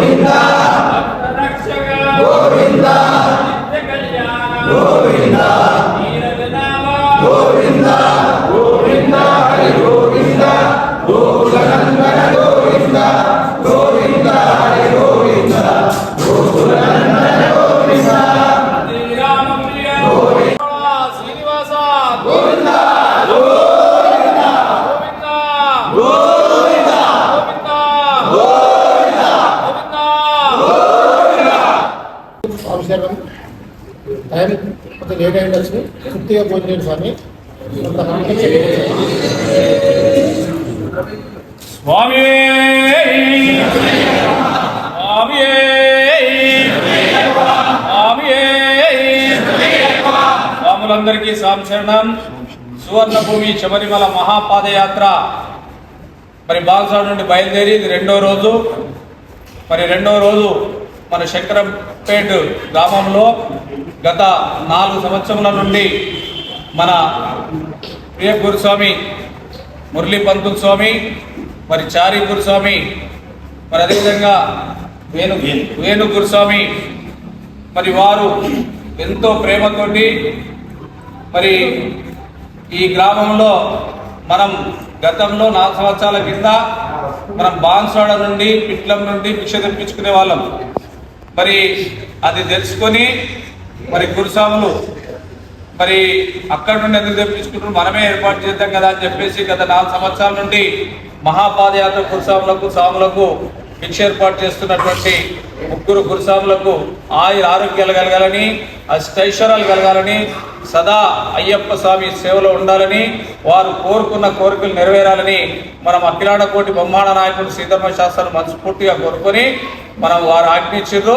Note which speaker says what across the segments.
Speaker 1: గోవింద. గోవింద.
Speaker 2: కొంచెం లేట్ అయింది వచ్చి. తృప్తిగా భోజనం స్వామి.
Speaker 3: స్వామి స్వామి స్వామి స్వాములందరికీ సంశరణం. సువర్ణభూమి శబరిమల మహాపాదయాత్ర. మరి బాల్సాడు నుండి బయలుదేరి ఇది రెండో రోజు. మరి రెండో రోజు మన శంకరంపేట గ్రామంలో గత నాలుగు సంవత్సరముల నుండి మన ప్రియ గురుస్వామి మురళీ పంతులు స్వామి మరి చారి గురుస్వామి మరి అదేవిధంగా వేణు వేణు గురుస్వామి మరి వారు ఎంతో ప్రేమతోటి మరి ఈ గ్రామంలో మనం గతంలో నాలుగు సంవత్సరాల కింద మనం బాన్సోడ నుండి పిట్లం నుండి భిక్ష తెప్పించుకునే వాళ్ళం. మరి అది తెలుసుకొని మరి గురుస్వాములు మరి అక్కడ నుండి ఎందుకు తెప్పించుకుంటారు మనమే ఏర్పాటు చేద్దాం కదా అని చెప్పేసి గత నాలుగు సంవత్సరాల నుండి మహాపాదయాత్ర గురుస్వాములకు స్వాములకు భిక్ష ఏర్పాటు చేస్తున్నటువంటి ముగ్గురు గురుస్వాములకు ఆయుర ఆరోగ్యాలు కలగాలని అష్టైశ్వర్యాలు కలగాలని సదా అయ్యప్ప స్వామి సేవలో ఉండాలని వారు కోరుకున్న కోరికలు నెరవేరాలని మనం అఖిలాండ కోటి బ్రహ్మాండ నాయకుడు సీతమ్మ శాస్త్రాన్ని మనస్ఫూర్తిగా కోరుకొని మనం వారు ఆజ్ఞించారు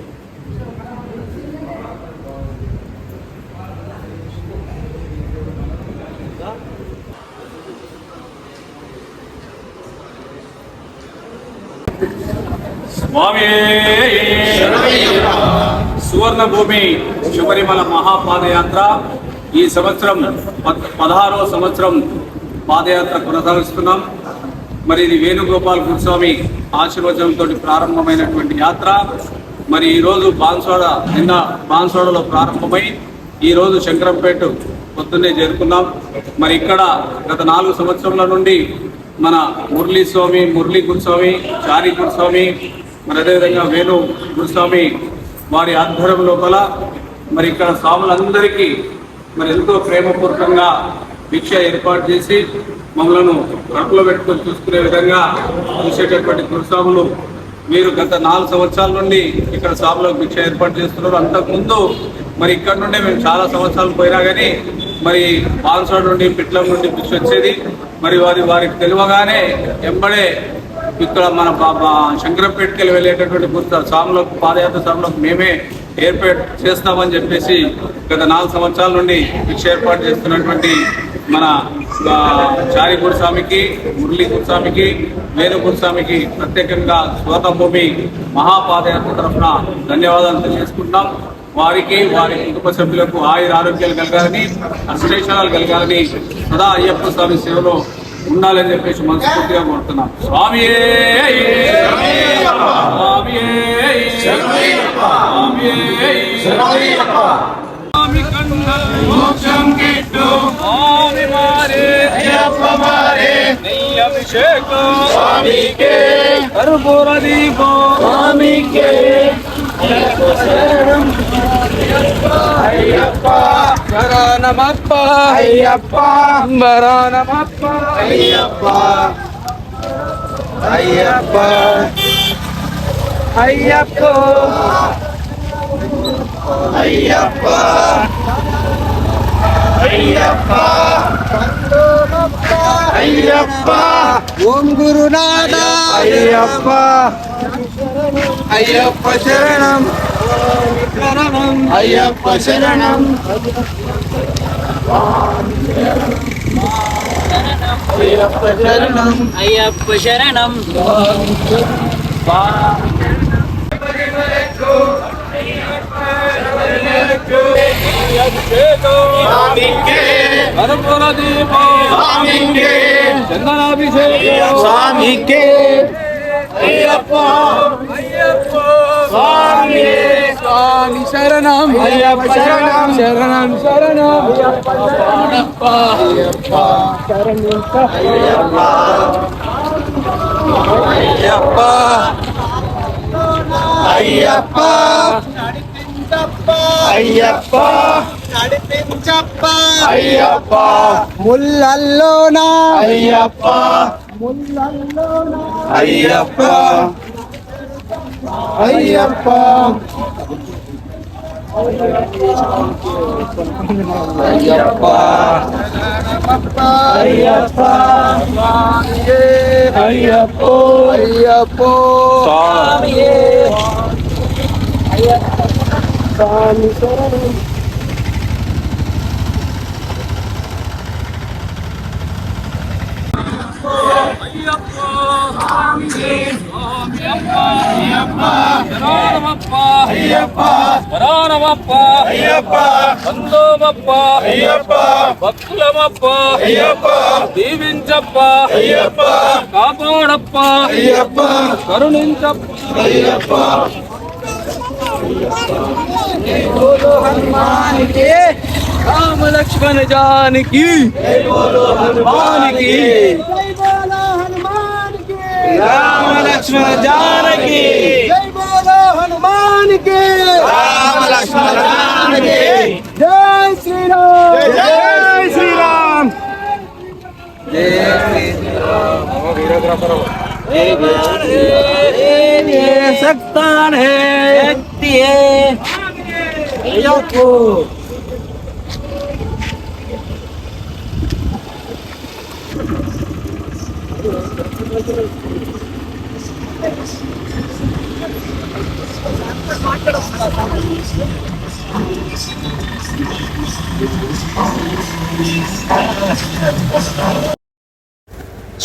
Speaker 3: స్వామి
Speaker 1: సువర్ణ భూమి శబరిమల మహాపాదయాత్ర ఈ సంవత్సరం పద్- సంవత్సరం పాదయాత్ర కొనసాగిస్తున్నాం. మరి ఇది వేణుగోపాల్ గురుస్వామి ఆశీర్వచనంతో ప్రారంభమైనటువంటి యాత్ర. మరి ఈరోజు బాన్సోడ నిన్న బాన్సోడలో ప్రారంభమై ఈరోజు శంకరంపేట పొద్దున్నే చేరుకున్నాం. మరి ఇక్కడ గత నాలుగు సంవత్సరాల నుండి మన మురళీ స్వామి మురళీ గురుస్వామి చారి గురుస్వామి మరి అదేవిధంగా వేణు గురుస్వామి వారి ఆధ్వర్యం లోపల మరి ఇక్కడ స్వాములందరికీ మరి ఎంతో ప్రేమపూర్వకంగా భిక్ష ఏర్పాటు చేసి మమ్మలను కడుపులో పెట్టుకొని చూసుకునే విధంగా చూసేటటువంటి గురుస్వాములు మీరు గత నాలుగు సంవత్సరాల నుండి ఇక్కడ స్వాములకు భిక్ష ఏర్పాటు చేస్తున్నారు. అంతకుముందు మరి ఇక్కడ నుండే మేము చాలా సంవత్సరాలు పోయినా కానీ మరి బాన్సోడ్ నుండి పిట్లం నుండి పిచ్చి వచ్చేది. మరి వారి వారికి తెలియగానే ఎంబడే ఇక్కడ మన బా- వెళ్ళేటటువంటి గుర్త సాములో పాదయాత్ర స్వాములకు మేమే ఏర్పాటు చేస్తామని చెప్పేసి గత నాలుగు సంవత్సరాల నుండి భిక్ష ఏర్పాటు చేస్తున్నటువంటి మన ఆ, చారి గురుస్వామికి మురళీ గురుస్వామికి వేణు గురుస్వామికి ప్రత్యేకంగా స్వర్ణభూమి మహాపాదయాత్ర తరఫున ధన్యవాదాలు తెలియజేసుకుంటున్నాం. వారికి వారి కుటుంబ సభ్యులకు ఆయుర ఆరోగ్యాలు కలగాలని అష్టైశ్వరాలు కలగాలని సదా అయ్యప్ప స్వామి సేవలో ఉండాలని చెప్పేసి మనస్ఫూర్తిగా కోరుతున్నాం. స్వామి స్వామి
Speaker 4: మోక్షం గిట్టు
Speaker 1: స్వామి మారే
Speaker 4: అయ్యప్ప మారే
Speaker 1: నెయ్యి అభిషేకం
Speaker 4: స్వామికే.
Speaker 1: కర్పూర దీపం
Speaker 4: స్వామికే. అయ్యప్ప
Speaker 1: శరణమప్ప
Speaker 4: అయ్యప్ప
Speaker 1: శరణమప్ప
Speaker 4: అయ్యప్ప అయ్యప్ప
Speaker 1: అయ్యప్ప
Speaker 4: అయ్యప్ప అయ్యప్ప అయ్యప్ప
Speaker 5: ఓం గురునాథ
Speaker 4: అయ్యప్ప అయ్యప్ప శరణం అయ్యప్ప శరణం అయ్యప్ప శరణం
Speaker 6: అయ్యప్ప శరణం
Speaker 4: స్వామికే
Speaker 1: కర్పూర దీపం
Speaker 4: స్వామికే
Speaker 1: చందనాభిషేకం
Speaker 4: స్వామికే అయ్యప్ప స్వామి
Speaker 1: స్వామి శరణం
Speaker 4: అయ్యప్ప శరణం
Speaker 1: శరణం శరణం
Speaker 4: అయ్యప్ప అయ్యప్ప అయ్యప్ప
Speaker 5: నడిపించప్ప
Speaker 4: అయ్యప్ప
Speaker 5: ముల్లల్లోనా
Speaker 4: అయ్యప్ప అయ్యప్ప అయ్యప్ప అయ్యప్ప అయ్యప్ప అయ్యప్ప అయ్యప్ప
Speaker 1: శరణమప్ప
Speaker 4: అయ్యప్ప
Speaker 1: శరణమప్ప
Speaker 4: అయ్యప్ప
Speaker 1: బంధోమప్ప
Speaker 4: అయ్యప్ప
Speaker 1: భక్తులమప్ప
Speaker 4: बोलो
Speaker 1: हनुमान
Speaker 4: के।
Speaker 1: राम
Speaker 4: लक्ष्मण
Speaker 1: जान
Speaker 4: की
Speaker 1: बोलो हनुमान की।
Speaker 4: बोलो हनुमान के। राम
Speaker 5: लक्ष्मण
Speaker 4: जान की बोलो
Speaker 5: हनुमान के।
Speaker 4: राम लक्ष्मण
Speaker 1: जान के
Speaker 5: जय श्री राम
Speaker 4: जय श्री राम जय श्री राम सकता है।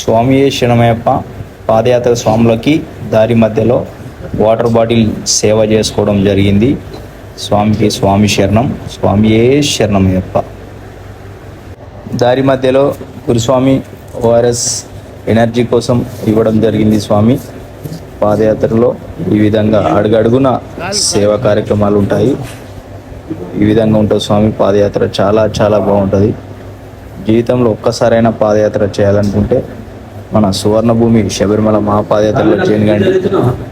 Speaker 7: స్వామి శరణమయ్యప్ప పాదయాత్ర స్వాములకి దారి మధ్యలో వాటర్ బాటిల్ సేవ చేసుకోవడం జరిగింది. స్వామికి స్వామి శరణం స్వామియే శరణమయ్యప్ప. దారి మధ్యలో గురుస్వామి ఓఆర్ఎస్ ఎనర్జీ కోసం ఇవ్వడం జరిగింది స్వామి. పాదయాత్రలో ఈ విధంగా అడుగడుగున సేవా కార్యక్రమాలు ఉంటాయి. ఈ విధంగా ఉంటుంది స్వామి పాదయాత్ర చాలా చాలా బాగుంటుంది. జీవితంలో ఒక్కసారైనా పాదయాత్ర చేయాలనుకుంటే మన సువర్ణభూమి శబరిమల మహాపాదయాత్రలో చేయను